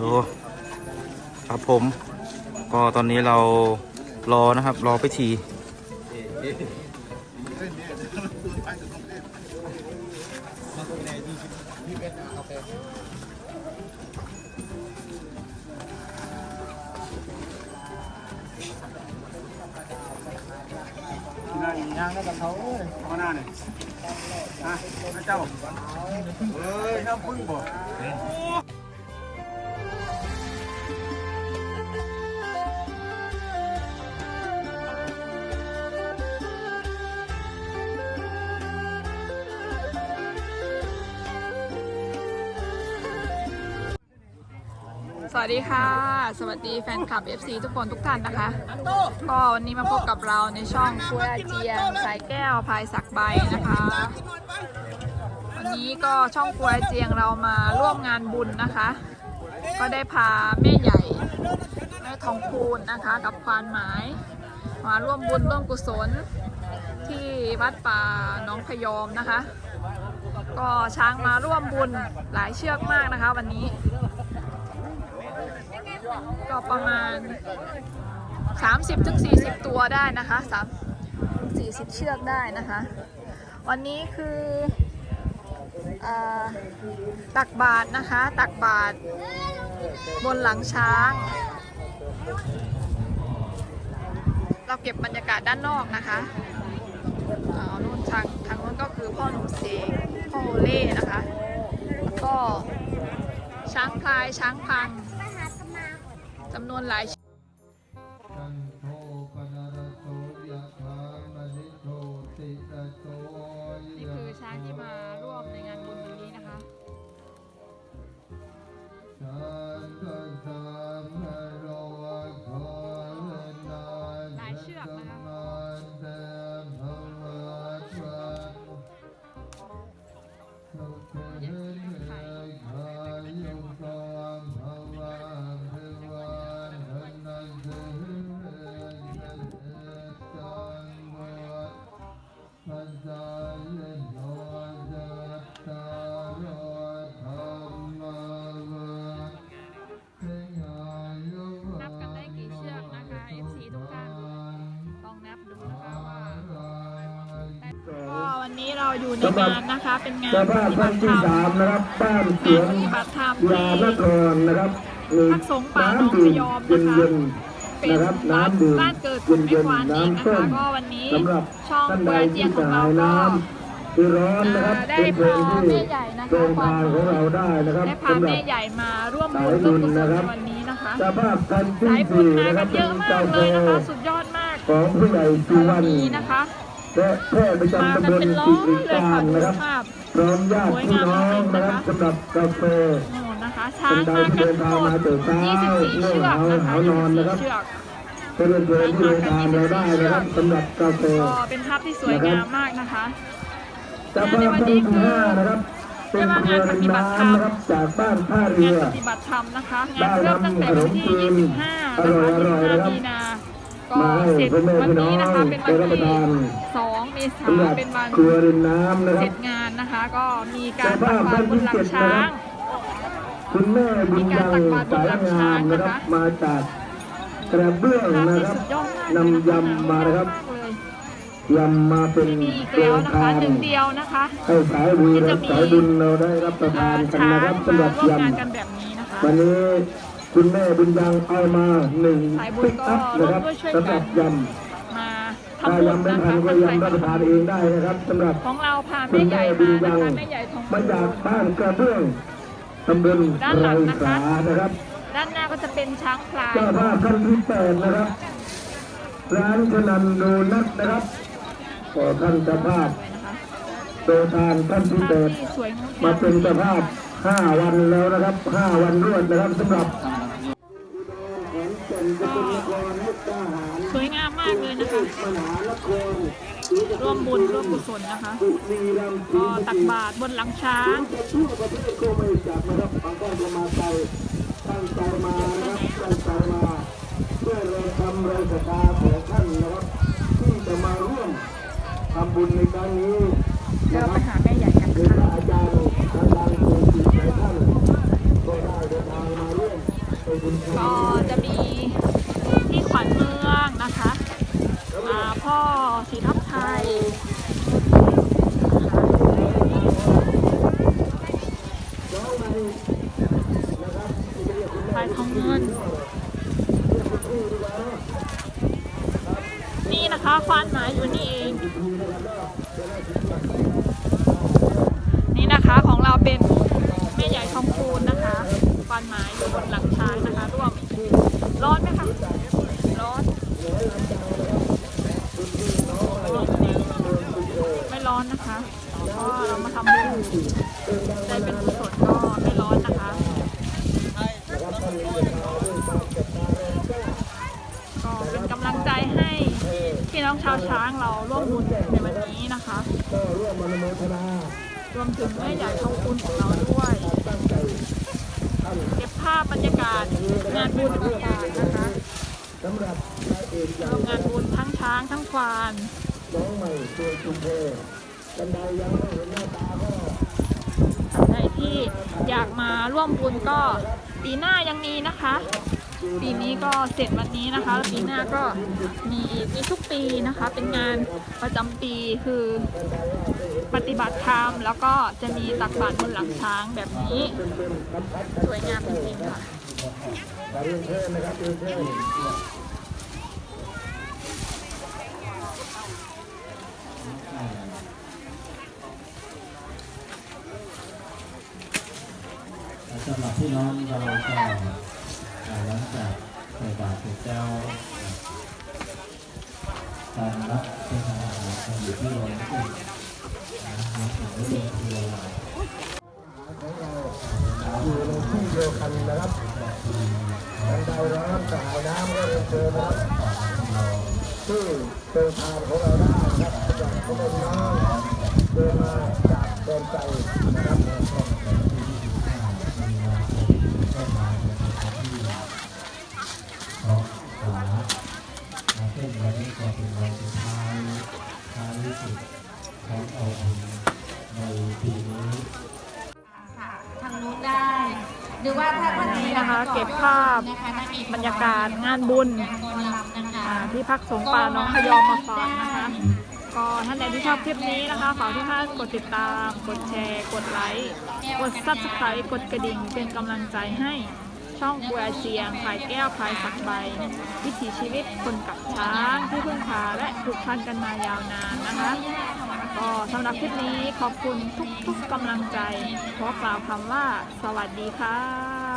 โอ้ครับผม ก็ตอนนี้เรารอนะครับ รอพิธี นั่นย่างได้กับเขาข้างหน้าเนี่ยฮะเจ้าเฮ้ยน้ำพึ่งบ่ วัสดีค่ะ สวัสดีแฟนคลับ FC ทุกคนทุกท่านนะคะ ก็วันนี้มาพบกับเราในช่องคุยอาเจียงสายแก้วพายสักใบนะคะ วันนี้ก็ช่องคุยอาเจียงเรามาร่วมงานบุญนะคะ ก็ได้พาแม่ใหญ่แม่ทองคูณนะคะ กับควานหมายมาร่วมบุญร่วมกุศลที่วัดป่าน้องพยอมนะคะ ก็ช้างมาร่วมบุญหลายเชือกมากนะคะ วันนี้ ก็ประมาณ 30-40ถึง40 ตัวได้นะคะ3 40 เชือกได้นะคะ วันนี้คืออตักบาทนะคะ ตักบาทบนหลังช้าง เราเก็บบรรยากาศด้านนอกนะคะอ่านู่นทางทางนู้นก็คือพ่อหนุ่มเสกพ่อโอเล่นะคะ ก็ช้างพลายช้างพัง จำนวนหลายจันโทปนรโสยะถามณิโชติระโสนี่คือช้างที่มาร่วมในงานบุญวันนี้นะคะสันตสามโรโคนาหลายเชือกนะคะ อยู่ในงานนะคะ เป็นงานเจ้าปภาพฏิบัท่านติธรที่รมสามนะครับบ้านสงาวนนปฏิบัติธรรมยาที่นครนะครับมีพักสงฆ์ป่าหนองน้ำดื่พมยอมเย็นนะคะเย็นเป็นนะครับบ้านน้ำดื่มบ้านเกิดขเย็องนแม่เย็นควานเองนะคะน้ำส้มก็วันนี้สำหรับช่องท่านคุใดยอาเจียที่งขจะองเราหายก็น้ำที่ร้อนนะครับได้เป็นเพลงพาที่แม่ใหญ่นะคะโรงทานของเราได้นะครับได้พาสำหรับแม่ใหญ่มาร่วมบุญร่วมกุศลในวันนี้นะคะเจ้าภาพท่านที่สายบุญสี่มานะคกัรันบเยเป็อะนมากเจ้าเลยนะคะภาพสุดยอดมากของผู้ใหญ่สุวรรณมีนะคะ และแพทย์ประมาจำกันตำบลเป็นร้อสิยริเลยกาค่ะรดูนะครับภาพพร้อมญาติพี่น้องนะครับสำหรับกาแฟโน่นนะคะช้างมากันทั้งหมด24เชือกนะคะ24เชือกก็เรียนเชิญที่โรงทานเราได้นะครับสำหรับกาแฟก็เป็นภาพที่สวยงามมากนะคะเจ้าภาพท่านที่ห้านะครับเป็นครัวริมน้ำนะครับจากบ้านท่าเรืงานอปฏิบัติธรรมนะคะงานเริ่มตั้งแต่วันที่ 25อนะร่อยคะอร่อยนะครับ25มีนา ก็มาให้เสร็จพ่อแม่วันพี่น้อนี้งนะคะเป็นได้วันรับประที่ทาน2เมษาสำหรับเป็นวันครัวริมน้ำนะคเสรัร็บจงานนะคะ ก็มีการเจ้าตัภากพบาตรบนหลังช้างคุณแม่บุญยังสายงามนะครับมาจากกระเบื้องภาพนะที่ครับสุดยอดมากนำยำมานะครับมากเลยยำมาเป็นมีอีกโรแล้วงนะทาคะนหนึ่งเดียวนะคะให้สายบุญที่และจะมีสายบุญเราได้รับประทานกันช้างนะครับมาสำหรับร่วมยงานกันแบบนี้นะคะำวันนี้ คุณแม่บุญยังเอามาหนึ่งสายบุญปิกก็อัพนะครับร่วมด้วยช่วยกันสำหรับยมาำทำถ้าบุญยำไม่นะทัคะนก็ท่านใครยำรับประทานเองได้นะครับสำหรับ ของเราพาคุแม่ณใหญ่แม่บุมาญนะยังคะแม่ใหญ่ทองมาจากบ้านกระเบื้องตำบลด้านหลัไรงนะคะสานะครับ ด้านหน้าก็จะเป็นช้างพลายเจ้าภาพท่านที่แปดนะครับ ร้านชนันโดนัทนะครับขอท่านเจ้าภาพนะคะโดยทานท่านที่ภาพแปดที่สวยงดมางามเป็นเจ้าภาพห้าวันแล้วนะครับห้าวันรวดนะครับสำหรับ สวยงามมากเลยนะคะร่วมบุญร่วมกุศลนะคะก็ตักบาตรบนหลังช้างทั่วประเทศก็ไม่จัดนะครับบางท่านก็มาไกลตั้งใจมานะครับตั้งใจมาเพื่อเราทำเราศรัทธาของท่านนะครับที่จะมาร่วมทำบุญในครั้งนี้เดี๋ยวนะเราคไปรับ หาแม่ใหญ่กัน เป็นพระอาจารย์อาจารย์ครูจิตหลายท่านก็ ก็จะมีที่ขวัญเมืองนะคะอ่าพ่อสีทับไทยพายทองเงิน นี่นะคะควานหมายอยู่นี่เอง นี่นะคะของเราเป็นแม่ใหญ่ทองคูณนะคะควานหมาย บนหลังช้างนะคะร่วมร้อนไหมคะร้อนไม่ร้อนนะคะก็เรามาทำบุญใจเป็นกุศลก็ไม่ร้อนนะคะ ก็เป็นกำลังใจให้พี่น้องชาวช้างเราร่วมบุญในวันนี้นะคะร่วมอนุโมทนารวมถึงแม่ใหญ่ทองคุณของเราด้วย เก็บภาพบรรยากาศงานบุญต่างๆนะคะสำหรับพระเอกใหญ่ร่วมงานบุญทั้งช้างทั้งควานน้องใหม่ตัวจุมเพกันใดยังไม่เห็นหน้าตาก็ใครที่อยากมาร่วมบุญก็ปีหน้ายังมีนะคะ ปีนี้ก็เสร็จวันนี้นะคะปีหน้าก็มีอีกมีทุกปีนะคะ เป็นงานประจำปีคือปฏิบัติธรรมแล้วก็จะมีตักบาตรบนหลังช้างแบบนี้ สวยงามจริงๆค่ะสำหรับพี่น้องเราก็ ใส่บาตรเสร็จแล้วการรับประทานอาหารกันอยู่ที่โรงที่นะครับหรือโรงครัวเราอยู่ในที่เดียวกันนะครับกันใดร้อนสายน้ำก็เรียนเชิญนะครับที่เป็นทางของเราได้นะครับจากพระองค์น้องเดินมาจากแดนไกลนะครับ ซึ่งวันนี้ก็เป็นวันสุดท้ายท้ายที่สุดของเอาบุญในปีนี้ค่ะทางนู้นได้ หรือว่าถ้าท่านนี่นะคะเก็บภาพนะคะบรรยากาศงานบุญที่พักสงป่าน้องพยอมมาฝากนะคะ ก็ท่านใดที่ชอบคลิปนี้นะคะฝากทุกท่านกดติดตาม กดแชร์ กดไลค์ กด subscribe กดกระดิ่งเป็นกำลังใจให้ ช่องกัวเซียงขายแก้วขายสักใบ วิถีชีวิตคนกับช้างที่พึ่งพาและผูกพันกันมายาวนานนะคะก็สำหรับคลิปนี้ขอบคุณทุกๆกำลังใจ ขอกล่าวคำว่า สวัสดีค่ะ